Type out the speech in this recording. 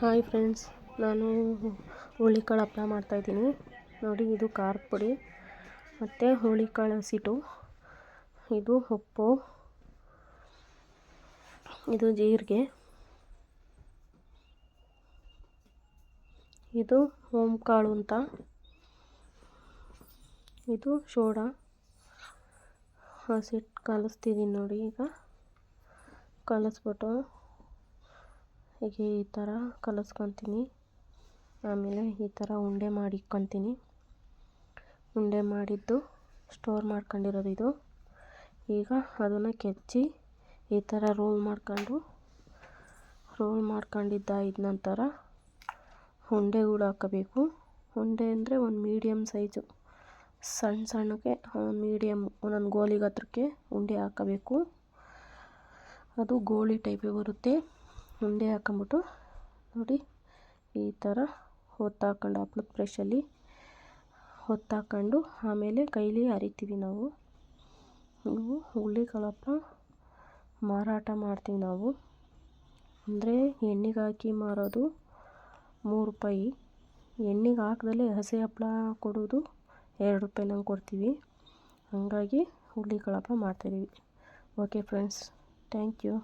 Hi friends, ನಾನು ಹುಳಿಕಾಳು ಹಪ್ಪಳ ಮಾಡ್ತಾಯಿದ್ದೀನಿ ನೋಡಿ, ಇದು ಖಾರದ ಪುಡಿ, ಮತ್ತು ಹುಳಿಕಾಳು ಹಸಿಟ್ಟು ಇದು ಉಪ್ಪು, ಇದು ಜೀರಿಗೆ, ಇದು ಓಂಕಾಳು ಅಂತ, ಇದು ಸೋಡಾ. ಹಸಿಟ್ಟು ಕಲಿಸ್ತಿದ್ದೀನಿ ನೋಡಿ ಈಗ. ಕಲಿಸ್ಬಿಟ್ಟು ಹೀಗೆ ಈ ಥರ ಕಲಿಸ್ಕೊತೀನಿ. ಆಮೇಲೆ ಈ ಥರ ಉಂಡೆ ಮಾಡಿ ಇಕ್ಕೊತೀನಿ ಉಂಡೆ ಮಾಡಿದ್ದು ಸ್ಟೋರ್ ಮಾಡ್ಕೊಂಡಿರೋದು ಇದು. ಈಗ ಅದನ್ನು ಕೆಚ್ಚಿ ಈ ಥರ ರೋಲ್ ಮಾಡ್ಕೊಂಡು, ರೋಲ್ ಮಾಡ್ಕೊಂಡಿದ್ದಾದ ನಂತರ ಉಂಡೆಗಳು ಹಾಕಬೇಕು. ಉಂಡೆ ಅಂದರೆ ಒಂದು ಮೀಡಿಯಮ್ ಸೈಜು ಸಣ್ಣ ಸಣ್ಣಗೆ ಒಂದು ಮೀಡಿಯಮ್ ಒಂದೊಂದು ಗೋಲಿ ಗಾತ್ರಕ್ಕೆ ಉಂಡೆ ಹಾಕಬೇಕು. ಅದು ಗೋಳಿ ಟೈಪಿಗೆ ಬರುತ್ತೆ. ಉಂಡೆ ಹಾಕೊಂಬಿಟ್ಟು ನೋಡಿ ಈ ಥರ ಹೊತ್ತಾಕೊಂಡು ಹಪ್ಳದ ಬ್ರಷಲ್ಲಿ ಹೊತ್ತಾಕೊಂಡು ಆಮೇಲೆ ಕೈಲಿ ಅರಿತೀವಿ ನಾವು. ಹುಳ್ಳಿಕಾಳು ಹಪ್ಪಳ ಮಾರಾಟ ಮಾಡ್ತೀವಿ ನಾವು. ಅಂದರೆ ಎಣ್ಣೆಗೆ ಹಾಕಿ ಮಾರೋದು ಮೂರು ರೂಪಾಯಿ. ಎಣ್ಣೆಗೆ ಹಾಕ್ದಲೇ ಹಸಿ ಹಪ್ಪಳ ಕೊಡೋದು ಎರಡು ರೂಪಾಯಿ ನಂಗೆ ಕೊಡ್ತೀವಿ. ಹಾಗಾಗಿ ಹುಳ್ಳಿಕಾಳು ಕಳಪ ಮಾಡ್ತಾಯಿದ್ದೀವಿ ಓಕೆ ಫ್ರೆಂಡ್ಸ್, ಥ್ಯಾಂಕ್ ಯು.